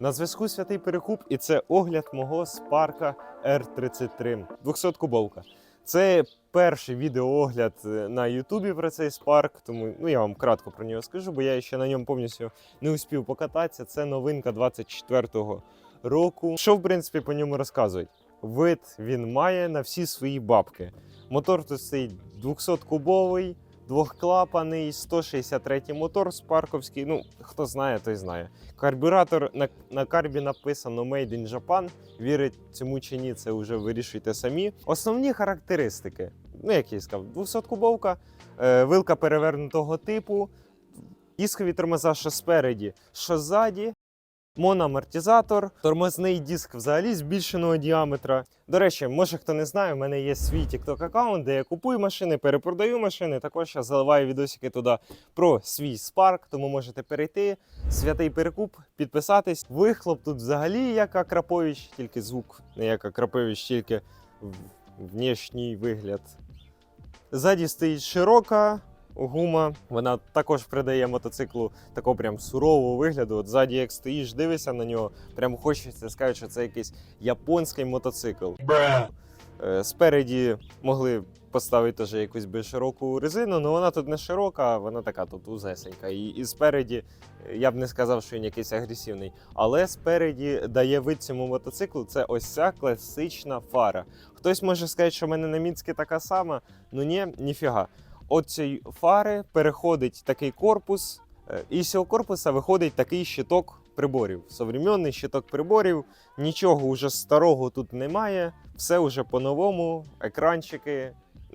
На зв'язку святий Перекуп, і це огляд мого спарка R33 200-кубовка. Це перший відеоогляд е, на Ютубі про цей спарк, тому ну, я вам кратко про нього скажу, бо я ще на ньому повністю не успів покататися. Це новинка 24-го року. Що, в принципі, по ньому розказують? Вид він має на всі свої бабки. Мотор тут стоїть 200-кубовий, двохклапаний, 163 мотор спарковський. Ну, хто знає, той знає. Карбюратор на, на карбі написано Made in Japan. Вірить цьому чи ні, це вже вирішуйте самі. Основні характеристики, ну як я сказав, 200-кубовка, е, вилка перевернутого типу, дискові тормоза, що спереді, що ззаді. Моноамортизатор, тормозний диск взагалі збільшеного діаметра. До речі, може хто не знає, у мене є свій TikTok аккаунт, де я купую машини, перепродаю машини. Також я заливаю відосики туди про свій спарк, тому можете перейти. Святий перекуп, підписатись. Вихлоп тут взагалі як Акрапович, тільки звук, не як Акрапович, тільки в- внешній вигляд. Ззаді стоїть широка гума. Вона також придає мотоциклу такого прям сурового вигляду. От ззаді, як стоїш, дивишся на нього, прям хочеться сказати, що це якийсь японський мотоцикл. Е, Спереді могли поставити теж якусь більш широку резину, але вона тут не широка, вона така тут узесенька. І, і спереді е, я б не сказав, що він якийсь агресивний. Але спереді дає вид цьому мотоциклу це ось ця класична фара. Хтось може сказати, що в мене на Мінській така сама, ну ні, ніфіга. От цієї фари переходить такий корпус, е, і з цього корпуса виходить такий щиток приборів. Современний щиток приборів. Нічого уже старого тут немає, все вже по-новому, екранчики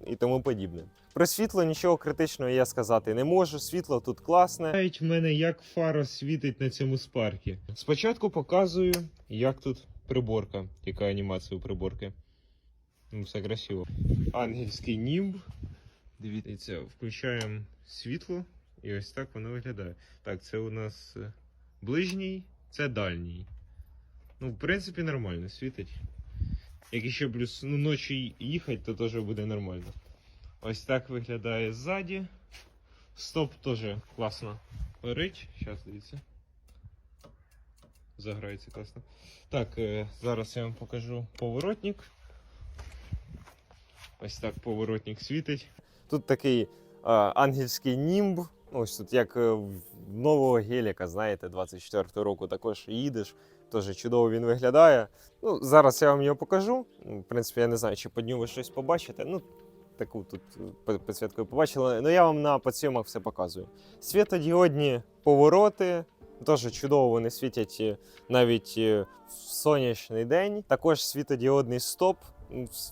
і тому подібне. Про світло нічого критичного я сказати не можу. Світло тут класне. Навіть в мене як фара світить на цьому спаркі. Спочатку показую, як тут приборка, яка анімація у приборки. Ну, все красиво. Ангельський німб. Дивіться, включаємо світло, і ось так воно виглядає. Так, це у нас е, ближній, це дальній. Ну, в принципі, нормально світить. Як ще плюс ну, ночі їхати, то теж буде нормально. Ось так виглядає ззаді. Стоп теж класно горить. Зараз дивіться. Заграється класно. Так, е, зараз я вам покажу поворотник. Ось так поворотник світить. Тут такий ангельський німб. Ось тут як е, в нового геліка, знаєте, 24 року також їдеш. Теж чудово він виглядає. Ну, зараз я вам його покажу. В принципі, я не знаю, чи по дню ви щось побачите. Ну, таку тут е, підсвіткою побачили. Ну, я вам на подсйомах все показую. Світодіодні повороти. Теж чудово вони світять е, навіть в сонячний день. Також світодіодний стоп.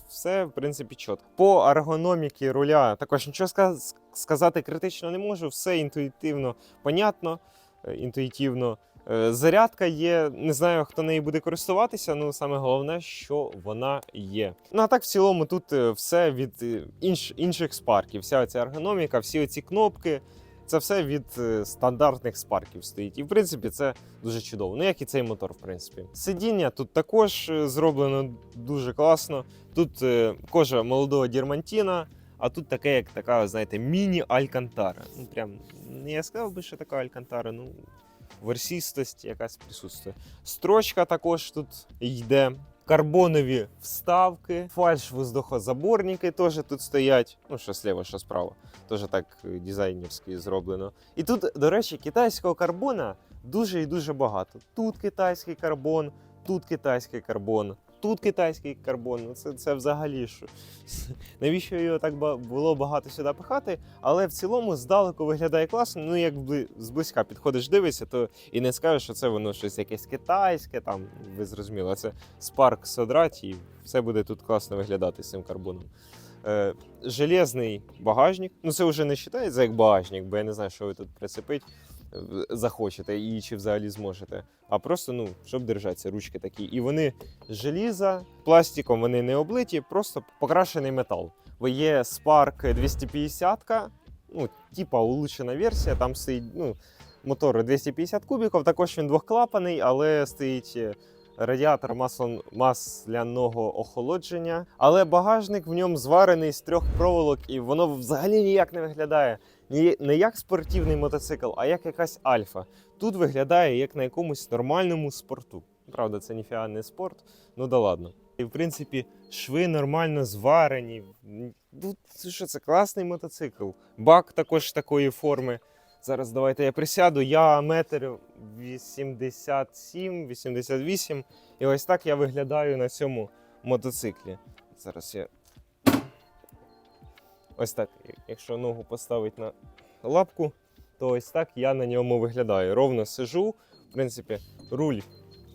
Все, в принципі, чітко. По ергономіки руля також нічого сказати критично не можу. Все інтуїтивно, понятно, е, інтуїтивно. Е, Зарядка є, не знаю, хто нею буде користуватися, ну саме головне, що вона є. Ну а так в цілому тут е, все від інш, інших спарків. Вся ця ергономіка, всі оці кнопки. Це все від е, стандартних спарків стоїть. І в принципі це дуже чудово. Ну як і цей мотор, в принципі. Сидіння тут також е, зроблено дуже класно. Тут е, кожа молодого дірмантіна, а тут таке, як така, знаєте, міні-алькантара. Ну прям не я сказав би, що така алькантара, ну версістость якась присутствує. Строчка також тут йде. Карбонові вставки, фальш-воздухозаборники теж тут стоять. Ну, що сліва, що справа. Теж так е, дизайнерськи зроблено. І тут, до речі, китайського карбона дуже і дуже багато. Тут китайський карбон, тут китайський карбон, тут китайський карбон. Ну, це, це взагалі що. Навіщо його так було багато сюди пихати? Але в цілому здалеку виглядає класно. Ну, як зблизька підходиш, дивишся, то і не скажеш, що це воно щось якесь китайське, там, ви зрозуміли, це спарк содрать, і все буде тут класно виглядати з цим карбоном. Е, железний багажник. Ну, це вже не вважається як багажник, бо я не знаю, що ви тут прицепить захочете і чи взагалі зможете. А просто, ну, щоб держатися, ручки такі. І вони з желіза, пластиком вони не облиті, просто покрашений метал. Бо є Spark 250, ну, типа улучшена версія, там стоїть ну, мотор 250 кубіків, також він двохклапаний, але стоїть е, радіатор масло- масляного охолодження. Але багажник в ньому зварений з трьох проволок, і воно взагалі ніяк не виглядає не як спортивний мотоцикл, а як якась альфа. тут виглядає як на якомусь нормальному спорту. Правда, це ніфіга не спорт, ну да ладно. І в принципі, шви нормально зварені. Ну, що це класний мотоцикл. Бак також такої форми. Зараз давайте я присяду. Я метр 87-88. І ось так я виглядаю на цьому мотоциклі. Зараз я. Ось так, якщо ногу поставити на лапку, то ось так я на ньому виглядаю. Ровно сижу, в принципі, руль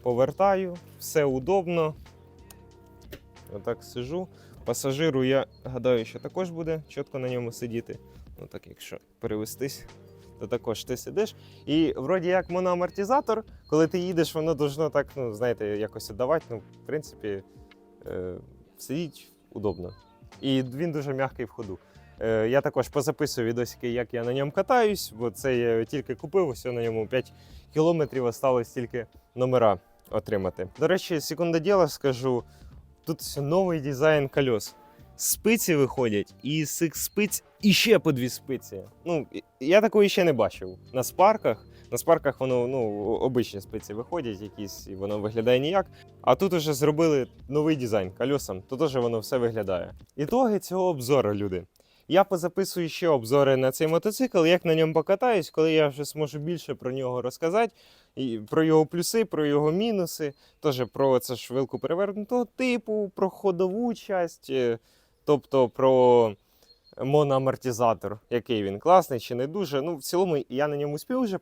повертаю, все удобно. Отак сижу. Пасажиру, я гадаю, що також буде чітко на ньому сидіти. Ну так, якщо перевестись, то також ти сидиш. І вроді як моноамортизатор, коли ти їдеш, воно должно так, ну, знаєте, якось віддавати. Ну, в принципі, е, сидіть удобно. І він дуже м'який в ходу. Е, я також позаписую відосики, як я на ньому катаюсь, бо це я тільки купив, ось на ньому 5 кілометрів осталось тільки номера отримати. До речі, секундоділа скажу, тут новий дизайн кольос. Спиці виходять, і з цих спиць іще по дві спиці. Ну, я такої ще не бачив. На спарках. На спарках воно ну, обичні спиці виходять, якісь, і воно виглядає ніяк. А тут уже зробили новий дизайн кольосам, то теж воно все виглядає. Ітоги цього обзору, люди. Я позаписую ще обзори на цей мотоцикл, як на ньому покатаюсь, коли я вже зможу більше про нього розказати, і про його плюси, про його мінуси, теж про це ж вилку перевернутого типу, про ходову часть, е, тобто про моноамортизатор, який він класний чи не дуже. Ну, в цілому я на ньому успів вже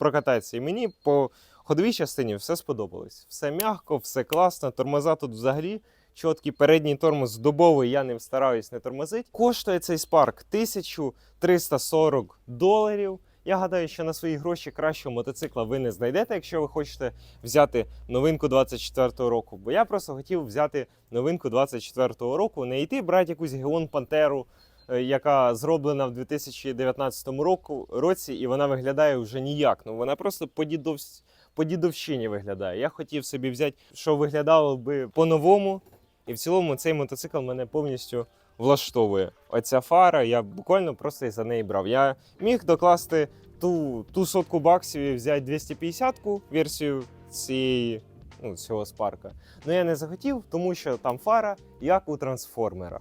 прокататися, і мені по ходовій частині все сподобалось. Все м'яко, все класно, тормоза тут взагалі чіткий передній тормоз добовий, я ним стараюсь не тормозити. Коштує цей спарк 1340 доларів. Я гадаю, що на свої гроші кращого мотоцикла ви не знайдете, якщо ви хочете взяти новинку 24-го року. Бо я просто хотів взяти новинку 24-го року, не йти брати якусь Геон Пантеру, яка зроблена в 2019 року, році, і вона виглядає вже ніяк. Ну вона просто по дідовсь по дідовщині виглядає. Я хотів собі взяти, що виглядало би по-новому. І в цілому цей мотоцикл мене повністю влаштовує. Оця фара, я буквально просто за неї брав. Я міг докласти ту, ту сотку баксів і взяти 250-ку версію цієї, ну, цього спарка. Ну я не захотів, тому що там фара як у трансформера.